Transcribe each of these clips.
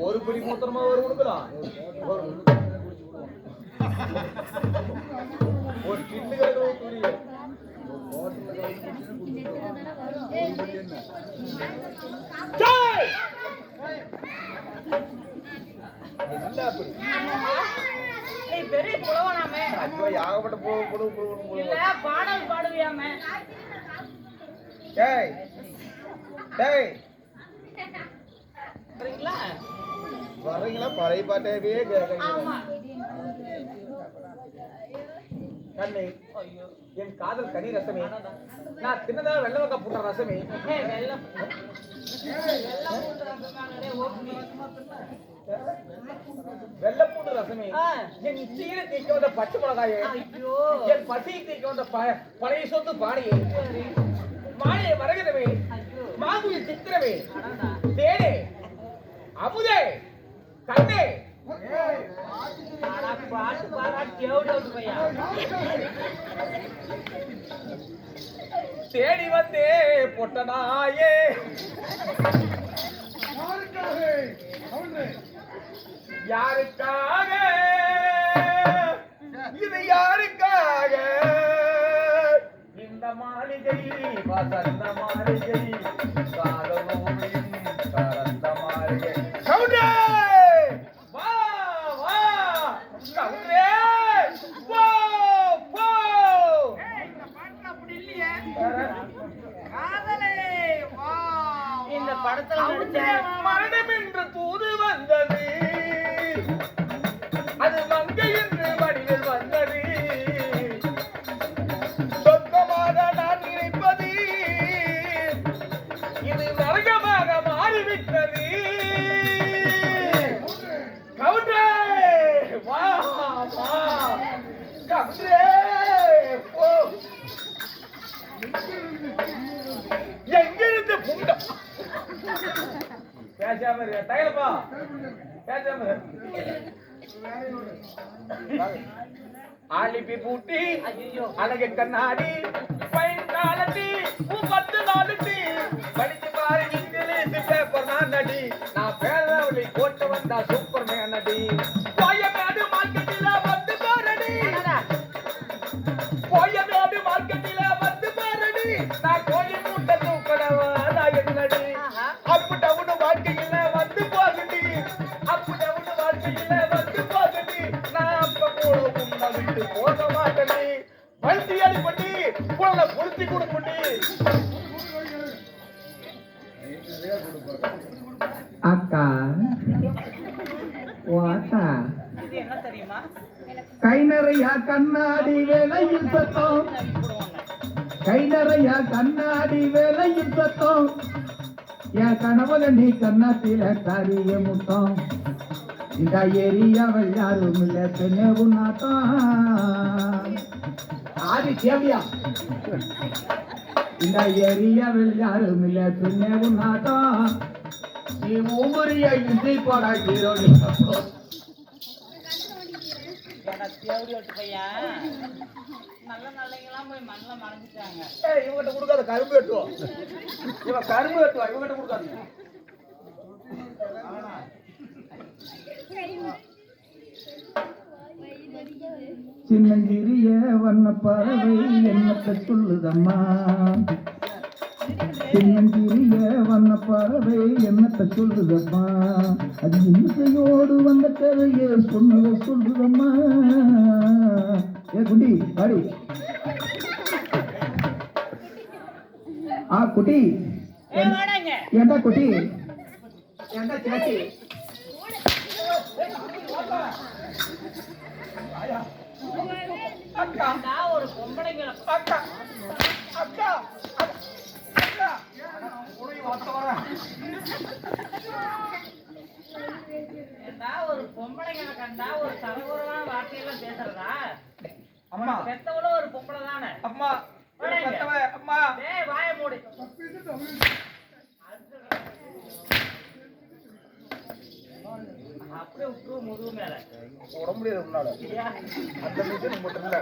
ஒரு பிடி மூத்திரமா ஒரு கொடுக்கலாம் ஒரு கிண்ணு கிடக்கிற ஏகப்பட்ட பாடல் பாடுவியாமே. டேய் டேய். வர்றீங்களா பழைய பாட்டவே கேட்கறீங்க. கண்ணே. ஐயோ. என் காதல் கனி ரசமே. நான் தின்னதா வெள்ளவக்கா புட்ட ரசமே. வெள்ளப்பூண்டு ரசமே. என் சீர தீக்க வந்த பச்சை மிளகாயே என் பசி தீக்க வந்த பழைய சொத்து பானையே மாலையை மரகதமே மாங்குயில் சித்திரமே தேனே அமுதே கண்ணே. பாட்டு பாடா கேவுட பையா தேடி வந்தே பொட்டனாயே. யாருக்காக? இது யாருக்காக? இந்த மாளிகை வசந்த பேசாம இரு தகலப்பா. பேசாம ஆலிப்பி பூட்டி அழகு கண்ணாடி பைன் காலட்டி பூ பத்து நாளுட்டி படிச்சு பாரு இங்கிலீஷ் பேப்பர் நான் நடி நான் பேரவழி போட்டு வந்தா சூப்பர் மேன் நடி கண்ணாடி வேலையும் சத்தம் என் கனவுல நீ கண்ணாத்தில காரிய முத்தம். இந்த ஏரியாவில் யாரும் இல்ல பெண்ணே உன்னாட்டம் ஆதி சேவியா இந்த ஏரியாவில் யாரும் இல்ல பெண்ணே உன்னாட்டம் நீ ஊமுறிய இசை பாடா ஹீரோ இவங்கிட்ட கொடுக்காத கரும்பு வெட்டுவோம் இவன் கரும்பு வெட்டுவா இவங்கிட்ட கொடுக்காது. சின்னஞ்சிறிய வண்ண பறவை என்னத்தை சொல்லுதம்மா? சின்னஞ்சிறிய வண்ண பறவை என்னத்தை சொல்லுதம்மா? அது இன்னையோடு வந்த கதையை சொன்னதை சொல்லுதம்மா. ஏ குட்டி பாடி. ஆ குட்டி. ஏண்டா குட்டி ஏண்டா சேச்சி அக்கா ஏண்டா ஒரு பொம்பளைங்களை அக்கா. அக்கா. ஏண்டா ஒரு பொம்பளைங்களை கண்டா ஒரு தரகுறவான வார்த்தையெல்லாம் பேசுறதா? அம்மா. பெத்தவளும் ஒரு பொம்பளை தானே? அம்மா அம்மா. டேய் வாய மூடு. அப்படியே விட்டுரு முதுகு மேல. உட முடியாது? அந்த மட்டும் இல்ல.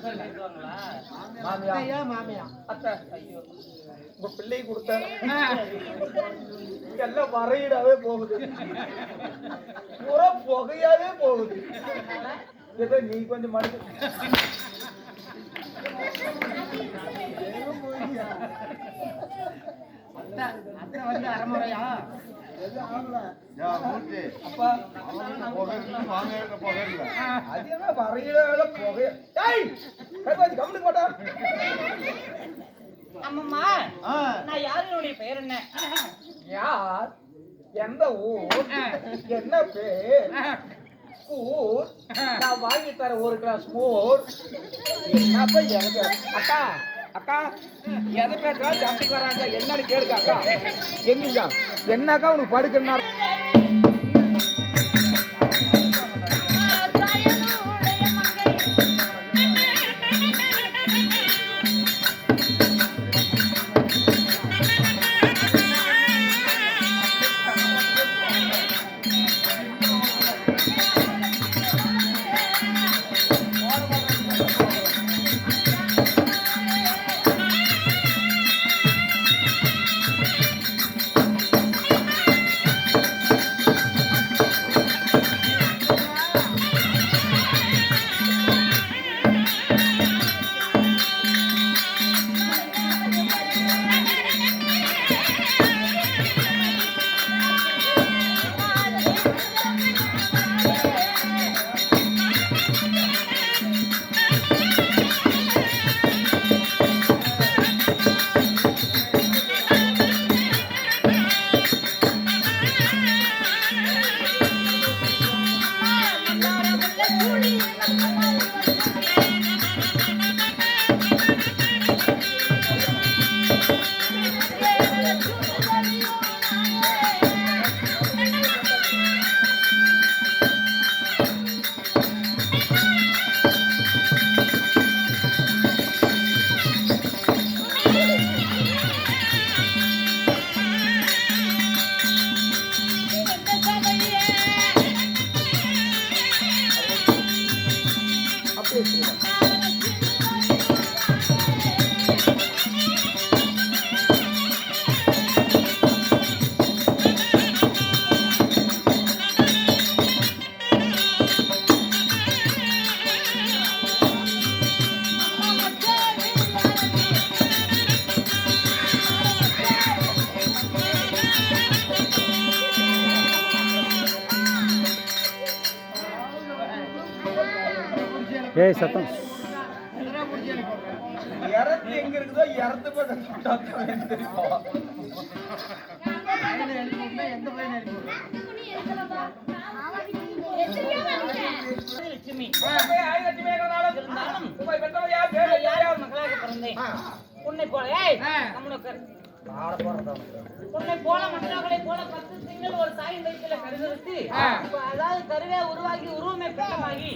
சொல்லுவாங்களா மாமியா அத்தை ஐயோ உங்க பிள்ளை கொடுத்த எல்லாம் வரையிடாவே போகுது பூரா புகையாவே போகுது ஏதோ நீ கொஞ்சம் மனுஷன் அப்பா. அது என்ன வரையிடாத புகை. ஏய் கைவாதி கம்முனு போட்டா அம்மம்மா நான் யாருடைய பெயர் என்ன? யார்? எந்த ஊர்? என்ன பேர்? ஊர் நான் வாங்கி தர ஒரு கிளாஸ் மோர். என்னப்பா எனக்கு அக்கா அக்கா எதை சண்டைக்கு வராங்க. என்னன்னு கேளுங்க அக்கா. என்னக்கா உனக்கு படுக்கணும்னா? ஏய் சத்தம். இறத்து எங்க இருக்குதோ இறத்து இருந்தாலும். உன்னை போல. ஏய் போறதா உன்னை போல மற்றவர்களை போல பத்து திங்கள் ஒரு தாயின் வயிற்றுல கருதறுத்து அதாவது கருவே உருவாகி உருவமே பெற்றமாகி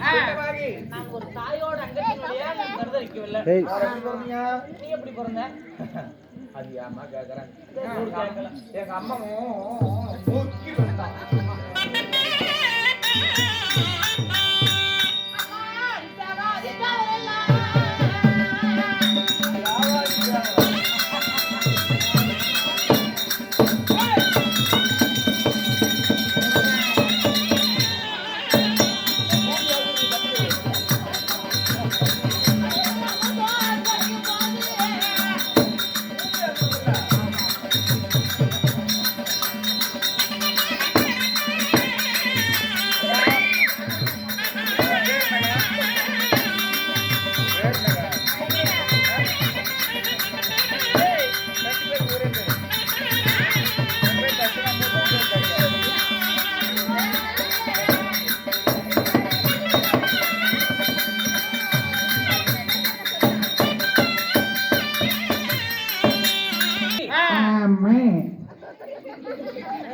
நான் ஒரு தாயோட அங்கத்தினுடைய நான் கருதரிக்கவில்லை? நீ எப்படி பிறந்த? அது ஏம்மா கேக்குறேன். எங்க அம்மாவும்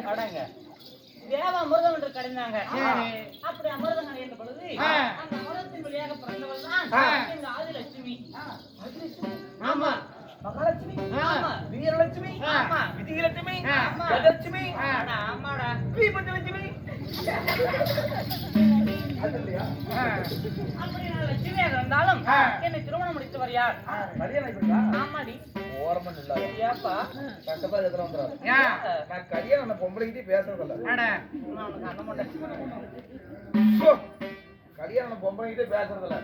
அடங்க தேவ அமிர்தம் என்று கடைந்தாங்க அப்படி அமிர்தம் கடைந்த பொழுது அந்த அமிர்தத்தின் வழியாக பிறந்தவள் தான் இந்த ஆதிலட்சுமி. ஆமா. மகாலட்சுமி. ஆமா. வீரலட்சுமி. ஆமா. விஜயலட்சுமி ஆடா, ஆமாடா இல்லையா அப்படி நான் இருந்தாலும் என்னை திருமணம் முடித்தவர் யார்? ஆமாடி. ஓரமா இல்லாத ஏப்பா கண்டிப்பா எதிர வந்துடும் நான் கல்யாணம் அந்த பொம்பளைகிட்டே பேசுறதில்ல நான் அண்ணன் மாட்டேன் கல்யாணம் பொம்பளைகிட்டே பேசுறதில்ல.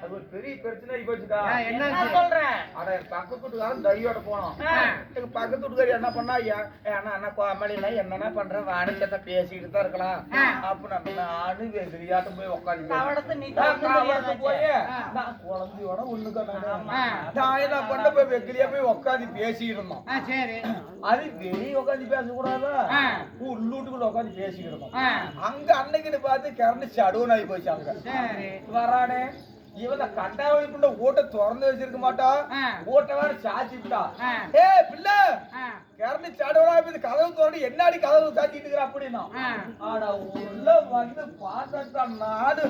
அது ஒரு பெரிய பிரச்சனை போச்சுக்கா. என்ன சொல்ற? அட பக்கத்து வீட்டுக்காரன் தையோட போனோம் எங்க பக்கத்து வீட்டுக்காரி என்ன பண்ணா ஏன் அண்ணா அண்ணா கோமலினா என்னென்ன பண்ற? வாணிச்சத்தை பேசிக்கிட்டு தான் இருக்கலாம். அப்ப நம்ம நானும் வெகுளியாட்டம் போய் உட்காந்து. போய் நான் குழந்தையோட ஒண்ணுக்கு பண்ண போய் வெக்கிலியா போய் உட்காந்து பேசிக்கிட்டு இருந்தோம் அது வெளியே உட்காந்து பேசக்கூடாதா? உள்ளூட்டுக்குள்ள உட்காந்து பேசிக்கிட்டு இருந்தோம் அங்க அன்னைக்குன்னு பார்த்து கரண்ட் சடுவன் ஆகி போச்சு. சரி. வரானே. இவன் கட்டாய ஓட்ட திறந்து வச்சிருக்க மாட்டா? ஓட்ட வேற சாச்சி விட்டா ஏ பிள்ளை! கரண்ட் சடுவனா போய் கதவு திறந்து என்னாடி கதவு சாத்திட்டு இருக்கிற அப்படின்னா? ஆனா உள்ள வந்து பார்த்தா நாடு.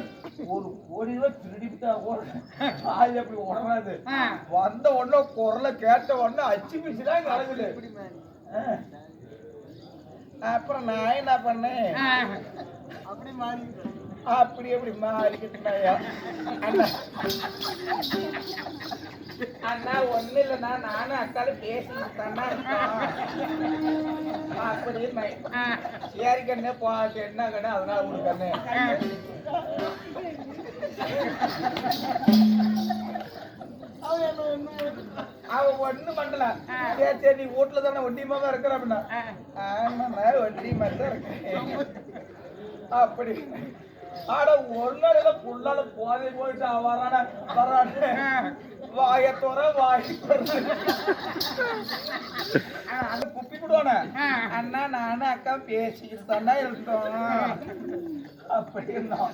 ஒரு கோடி ரூபாய் திருடிவிட்டா கூட அது அப்படி உடனாது வந்த உடனே குரலை கேட்ட உடனே அச்சு பிச்சு தான் கலங்குது ஆ. அப்புறம் நான் என்ன பண்ணேன்? அப்படி மாறி அப்படி எப்படி மாறிக்கிட்டாயா அண்ணா. அண்ணா ஒண்ணு இல்லைண்ணா. நானும் அக்காலும் பேசிக்கிட்டு அப்படி சரி கண்ணு போ என்ன கண்ணு அதனால ஒரு கண்ணு அவன் ஒண்ணு பண்ணல சரி சரி நீ வீட்டுல தானே ஒண்டியமா தான் இருக்கிற அப்படின்னா. ஆமா ஒண்டியமா தான் இருக்கேன். அப்படி. ஆட ஏதோ புள்ளால போதை போயிட்டு வரான வரான வாய தோற வாய் அந்த குப்பி விடுவானே அண்ணா நானும் அக்கா பேசிக்கிட்டு தானே இருந்தோம் அப்படி இருந்தோம்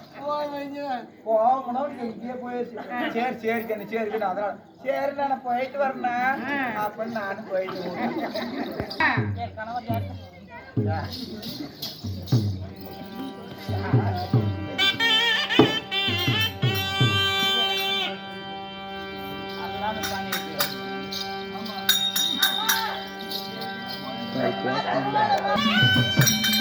போகணும் எங்கேயே போயிடுச்சு சரி சரி கண்ணு சரி கண்ணு அதனால சரி நான் போயிட்டு வரேன் அப்ப நானும் போயிட்டு வரேன். வைகுண்டத்தில்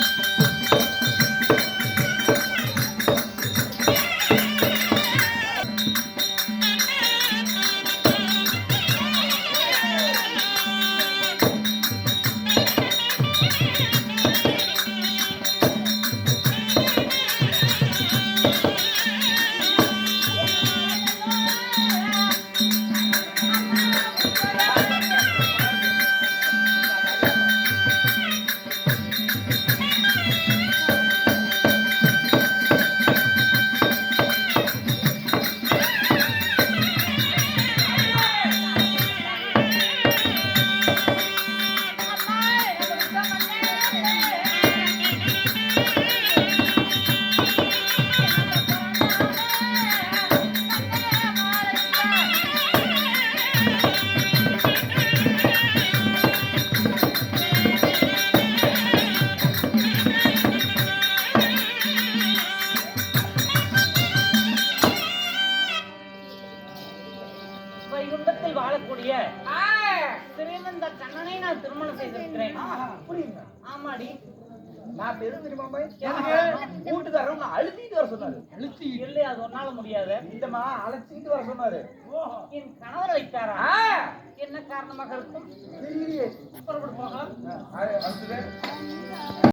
ஆமாடி. நான் எதுவும் தெரியுமா பாய்? எதுக்கு? கூட்டுக்காரரும் நான் அழுத்திட்டு வர சொன்னாரு. இல்லை அது நாள் முடியாது. இந்தமா அழைச்சிட்டு வர சொன்னாரு. என் கணவர் ஆ, என்ன காரணமாக இருக்கும் புறப்பட்டு போகலாம்.